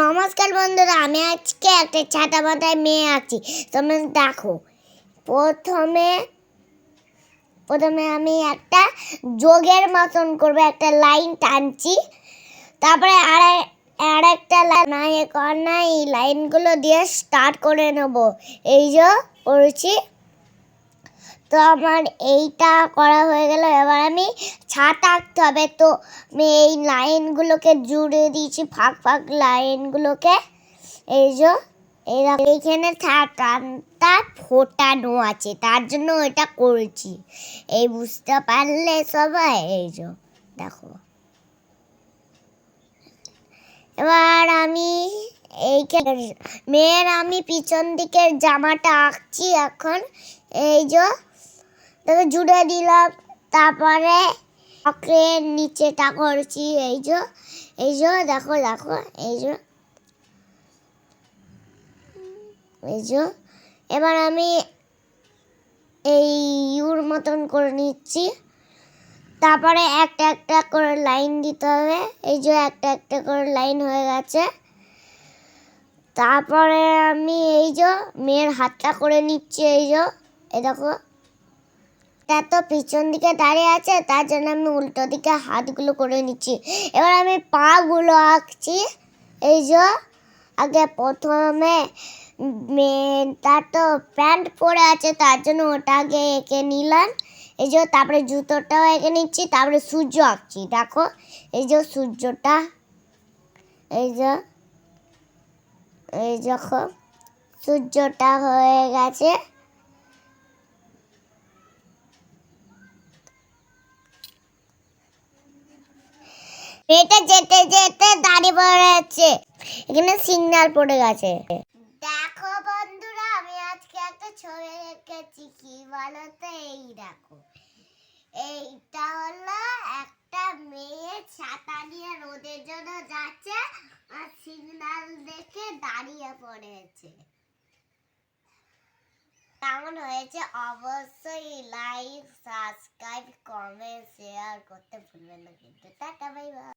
নমস্কার বন্ধুরা, আমি আজকে একটা ছাতা মাথায় মেয়ে আছি। তোমরা দেখো, প্রথমে প্রথমে আমি একটা যোগের মতন করব, একটা লাইন টানছি। তারপরে আর আর একটা নাই, কর না এই লাইনগুলো দিয়ে স্টার্ট করে নেব। এই যে, করছি। তো আমার এইটা করা হয়ে গেল। এবার আমি ছাতা আঁকতে হবে। তো আমি এই লাইনগুলোকে জুড়ে দিয়েছি, ফাঁক ফাঁক লাইনগুলোকে। এই যে এইখানে ছাতাটা ফোটানো আছে। তার জন্য এটা করেছি। এই বুঝতে পারলে সবাই, এই যে, দেখো। এবার আমি এই মেয়ের আমি পিছন দিকের জামাটা আঁকছি এখন। এই যে তাকে জুড়ে দিলাম। তারপরে চক্রের নিচেটা করছি, এই যে এই যে, দেখো দেখো, এই যে এই যে। এবার আমি এই ইউর মতন করে নিচ্ছি। তারপরে একটা একটা করে লাইন দিতে হবে। এই যে, একটা একটা করে লাইন হয়ে গেছে। তারপরে আমি এই যে, মেয়ের হাতটা করে নিচ্ছি, এই যে, এই দেখো। তা তো পিছন দিকে দাঁড়িয়ে আছে, তার জন্য আমি উল্টো দিকে হাতগুলো করে নিচ্ছি। এবার আমি পাগুলো আঁকছি। এই যে, আগে প্রথমে তার তো প্যান্ট পরে আছে, তার জন্য ওটা আগে এঁকে নিলাম। এই যে, তারপরে জুতোটাও এঁকে নিচ্ছি, তারপরে সূর্য আঁকছি, দেখো। এই যে, সূর্যটা, এই যে, এই যখন সূর্যটা হয়ে গেছে। এটা যেতে যেতে দাঁড়িয়ে পড়ে যাচ্ছে এখানে সিগন্যাল পড়ে গেছে। দেখো বন্ধুরা, আমি আজকে একটা ছবি রেখেছি কি বলো তো এই দেখো। এইটা হলো একটা মেয়ে ছাতা নিয়ে রোদের জন্য যাচ্ছে আর সিগন্যাল দেখে দাঁড়িয়ে পড়েছে। কেমন হয়েছে? অবশ্যই লাইক সাবস্ক্রাইব কমেন্ট শেয়ার করতে ভুলবেন না কিন্তু। Tata bye bye